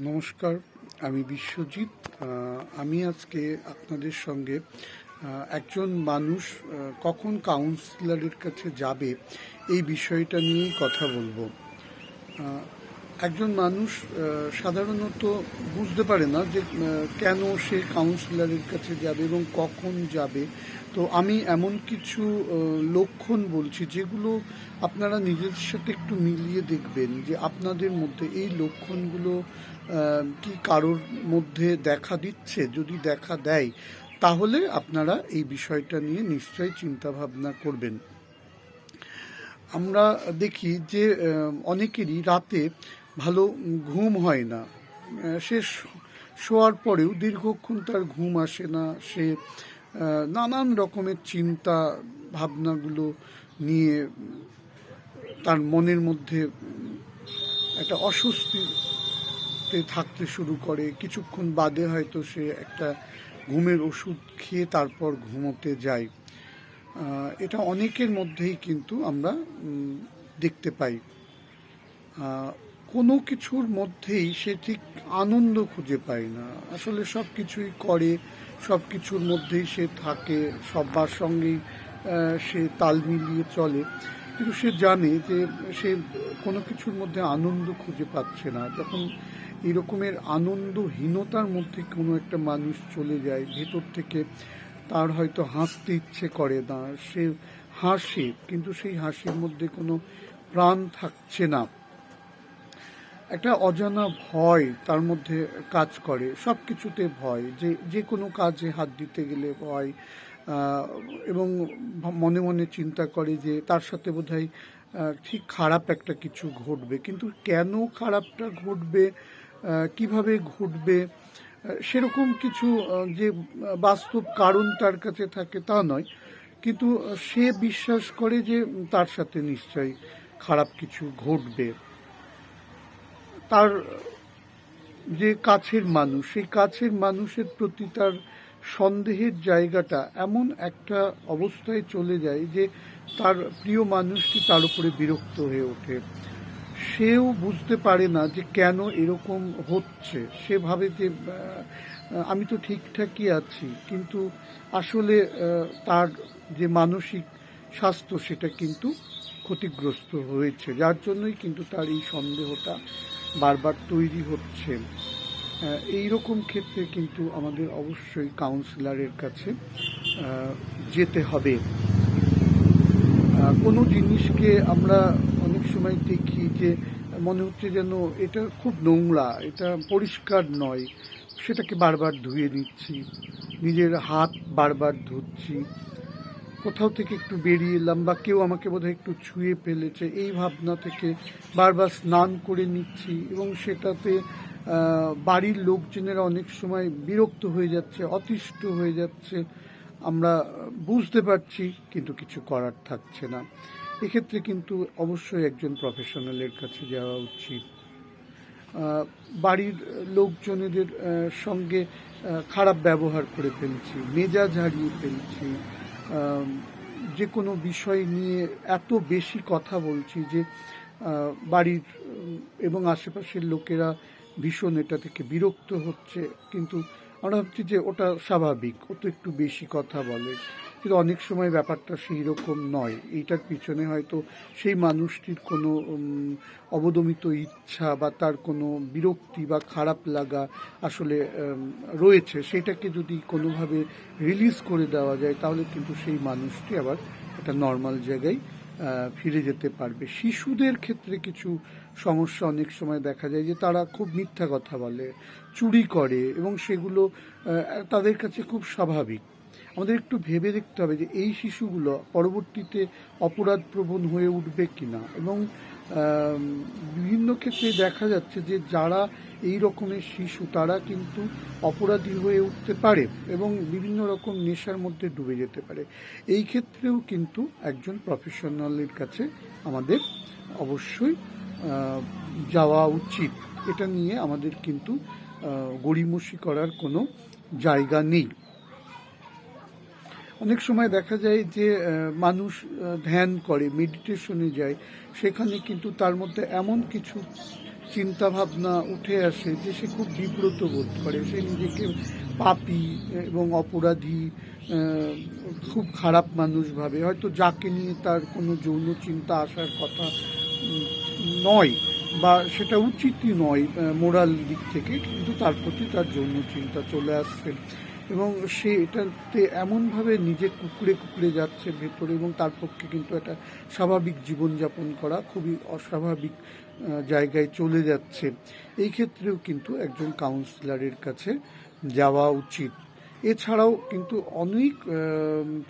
নমস্কার, আমি বিশ্বজিৎ। আমি আজকে আপনাদের সঙ্গে একজন মানুষ কখন কাউন্সিলরের কাছে যাবে এই বিষয়টা নিয়েই কথা বলব। একজন মানুষ সাধারণত বুঝতে পারে না যে কেন সে কাউন্সিলরের কাছে যাবে এবং কখন যাবে। তো আমি এমন কিছু লক্ষণ বলছি যেগুলো আপনারা নিজের সাথে একটু মিলিয়ে দেখবেন যে আপনাদের মধ্যে এই লক্ষণগুলো কি কারোর মধ্যে দেখা দিচ্ছে, যদি দেখা দেয়, তাহলে আপনারা এই বিষয়টা নিয়ে নিশ্চয়ই চিন্তা ভাবনা করবেন। আমরা দেখি যে অনেকেরই রাতে ভালো ঘুম হয় না। সে শোয়ার পরেও দীর্ঘক্ষণ তার ঘুম আসে না, সে নানান রকমের চিন্তা ভাবনাগুলো নিয়ে তার মনের মধ্যে একটা অস্বস্তিতে থাকতে শুরু করে, কিছুক্ষণ বাদে হয়তো সে একটা ঘুমের ওষুধ খেয়ে তারপর ঘুমোতে যায়। এটা অনেকের মধ্যেই কিন্তু আমরা দেখতে পাই। কোনো কিছুর মধ্যেই সে ঠিক আনন্দ খুঁজে পায় না। আসলে সব কিছুই করে, সব কিছুর মধ্যেই সে থাকে, সবার সঙ্গেই সে তাল মিলিয়ে চলে। কিন্তু সে জানে যে সে কোনো কিছুর মধ্যে আনন্দ খুঁজে পাচ্ছে না। যখন এরকমের আনন্দহীনতার মধ্যে কোনো একটা মানুষ চলে যায়, ভেতর থেকে তার হয়তো হাসতে ইচ্ছে করে না, সে হাসে, কিন্তু সেই হাসির মধ্যে কোনো প্রাণ থাকছে না। একটা অজানা ভয় তার মধ্যে কাজ করে সব কিছুতে ভয়, যে যে কোনো কাজে হাত দিতে গেলে ভয় এবং মনে মনে চিন্তা করে যে তার সাথে বোধহয় ঠিক খারাপ একটা কিছু ঘটবে, কিন্তু কেন খারাপটা ঘটবে কীভাবে ঘটবে? সেরকম কিছু যে বাস্তব কারণ তার কাছে থাকে তা নয়। কিন্তু সে বিশ্বাস করে যে তার সাথে নিশ্চয়ই খারাপ কিছু ঘটবে। তার যে কাছের মানুষ, সেই কাছের মানুষের প্রতি তার সন্দেহের জায়গাটা এমন একটা অবস্থায় চলে যায় যে তার প্রিয় মানুষটি তার উপরে বিরক্ত হয়ে ওঠে। সেও বুঝতে পারে না যে কেন এরকম হচ্ছে। সে ভাবে যে আমি তো ঠিকঠাকই আছি, কিন্তু আসলে তার যে মানসিক স্বাস্থ্য সেটা কিন্তু ক্ষতিগ্রস্ত হয়েছে, যার জন্যই কিন্তু তার এই সন্দেহটা বারবার তৈরি হচ্ছে। এই রকম ক্ষেত্রে কিন্তু আমাদের অবশ্যই কাউন্সিলরের কাছে যেতে হবে। কোনো জিনিসকে আমরা সময় দেখি যে মনে হচ্ছে যেন এটা খুব নোংরা, এটা পরিষ্কার নয়। সেটাকে বারবার ধুয়ে নিচ্ছি, নিজের হাত বারবার ধুচ্ছি। কোথাও থেকে একটু বেরিয়ে এলাম বা কেউ আমাকে বোধহয় একটু ছুঁয়ে ফেলেছে, এই ভাবনা থেকে বারবার স্নান করে নিচ্ছি এবং সেটাতে বাড়ির লোকজনেরা অনেক সময় বিরক্ত হয়ে যাচ্ছে, অতিষ্ঠ হয়ে যাচ্ছে। আমরা বুঝতে পারছি, কিন্তু কিছু করার থাকছে না। এক্ষেত্রে কিন্তু অবশ্যই একজন প্রফেশনালের কাছে যাওয়া উচিত। বাড়ির লোকজনেদের সঙ্গে খারাপ ব্যবহার করে ফেলছি, মেজাজ হারিয়ে ফেলছি যে কোনো বিষয় নিয়ে এত বেশি কথা বলছি যে বাড়ির এবং আশেপাশের লোকেরা ভীষণ এটা থেকে বিরক্ত হচ্ছে। কিন্তু আমরা ভাবছি যে ওটা স্বাভাবিক, ও তো একটু বেশি কথা বলে। কিন্তু অনেক সময় ব্যাপারটা সেই রকম নয়। এইটার পিছনে হয়তো সেই মানুষটির কোনো অবদমিত ইচ্ছা বা তার কোনো বিরক্তি বা খারাপ লাগা আসলে রয়েছে। সেটাকে যদি কোনোভাবে রিলিজ করে দেওয়া যায়, তাহলে কিন্তু সেই মানুষটি আবার একটা নর্মাল জায়গায় ফিরে যেতে পারবে। শিশুদের ক্ষেত্রে কিছু সমস্যা অনেক সময় দেখা যায় যে তারা খুব মিথ্যা কথা বলে, চুরি করে এবং সেগুলো তাদের কাছে খুব স্বাভাবিক। আমাদের একটু ভেবে দেখতে হবে যে এই শিশুগুলো পরবর্তীতে অপরাধ প্রবণ হয়ে উঠবে কিনা। এবং বিভিন্ন ক্ষেত্রে দেখা যাচ্ছে যে যারা এই রকমের শিশু, তারা কিন্তু অপরাধী হয়ে উঠতে পারে এবং বিভিন্ন রকম নেশার মধ্যে ডুবে যেতে পারে। এই ক্ষেত্রেও কিন্তু একজন প্রফেশনালের কাছে আমাদের অবশ্যই যাওয়া উচিত। এটা নিয়ে আমাদের কিন্তু গড়িমসি করার কোনো জায়গা নেই। অনেক সময় দেখা যায় যে মানুষ ধ্যান করে মেডিটেশনে যায়। সেখানে কিন্তু তার মধ্যে এমন কিছু চিন্তা ভাবনা উঠে আসে যে সে খুব বিব্রত বোধ করে। সে নিজেকে পাপী এবং অপরাধী খুব খারাপ মানুষ ভাবে। হয়তো যাকে নিয়ে তার কোনো যৌন চিন্তা আসার কথা নয় বা সেটা উচিতই নয় মোরাল দিক থেকে, কিন্তু তার প্রতি তার যৌন চিন্তা চলে আসছে। এবং সে এটাতে এমনভাবে নিজে কুকড়ে কুকড়ে যাচ্ছে ভেতরে এবং তার পক্ষে কিন্তু একটা স্বাভাবিক জীবনযাপন করা খুবই অস্বাভাবিক জায়গায় চলে যাচ্ছে। এই ক্ষেত্রেও কিন্তু একজন কাউন্সিলরের কাছে যাওয়া উচিত। এছাড়াও কিন্তু অনেক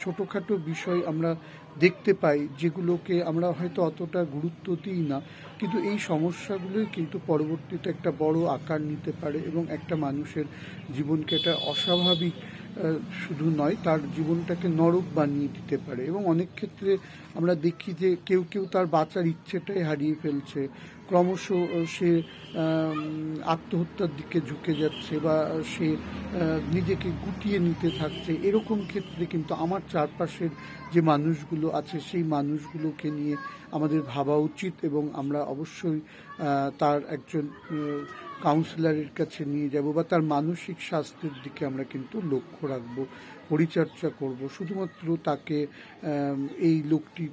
ছোটোখাটো বিষয় আমরা দেখতে পাই যেগুলোকে আমরা হয়তো অতটা গুরুত্ব দিই না। কিন্তু এই সমস্যাগুলোই কিন্তু পরবর্তীতে একটা বড় আকার নিতে পারে এবং একটা মানুষের জীবনকে একটা অস্বাভাবিক শুধু নয়, তার জীবনটাকে নরক বানিয়ে দিতে পারে। এবং অনেক ক্ষেত্রে আমরা দেখি যে কেউ কেউ তার বাঁচার ইচ্ছেটাই হারিয়ে ফেলছে। ক্রমশ সে আত্মহত্যার দিকে ঝুঁকে যাচ্ছে বা সে নিজেকে গুটিয়ে নিতে থাকছে, এরকম ক্ষেত্রে কিন্তু আমার চারপাশের যে মানুষগুলো আছে, সেই মানুষগুলোকে নিয়ে আমাদের ভাবা উচিত এবং আমরা অবশ্যই তার একজন কাউন্সিলরের কাছে নিয়ে যাব বা তার মানসিক স্বাস্থ্যের দিকে আমরা কিন্তু লক্ষ্য রাখব, পরিচর্যা করব। শুধুমাত্র তাকে এই লোকটি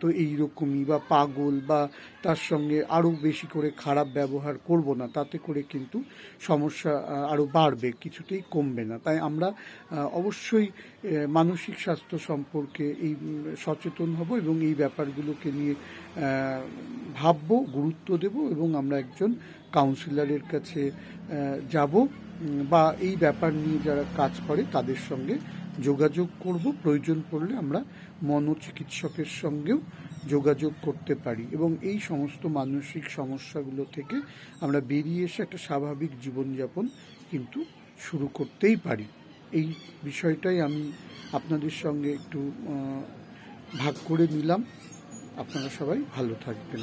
তো এই রকমই বা পাগল বা তার সঙ্গে আরও বেশি করে খারাপ ব্যবহার করব না, তাতে করে কিন্তু সমস্যা আরও বাড়বে, কিছুতেই কমবে না। তাই আমরা অবশ্যই মানসিক স্বাস্থ্য সম্পর্কে এই সচেতন হব এবং এই ব্যাপারগুলোকে নিয়ে ভাববো, গুরুত্ব দেব এবং আমরা একজন কাউন্সিলরের কাছে যাব বা এই ব্যাপার নিয়ে যারা কাজ করে তাদের সঙ্গে যোগাযোগ করব। প্রয়োজন পড়লে আমরা মনোচিকিৎসকের সঙ্গেও যোগাযোগ করতে পারি এবং এই সমস্ত মানসিক সমস্যাগুলো থেকে আমরা বেরিয়ে এসে একটা স্বাভাবিক জীবনযাপন কিন্তু শুরু করতেই পারি। এই বিষয়টাই আমি আপনাদের সঙ্গে একটু ভাগ করে নিলাম। আপনারা সবাই ভালো থাকবেন।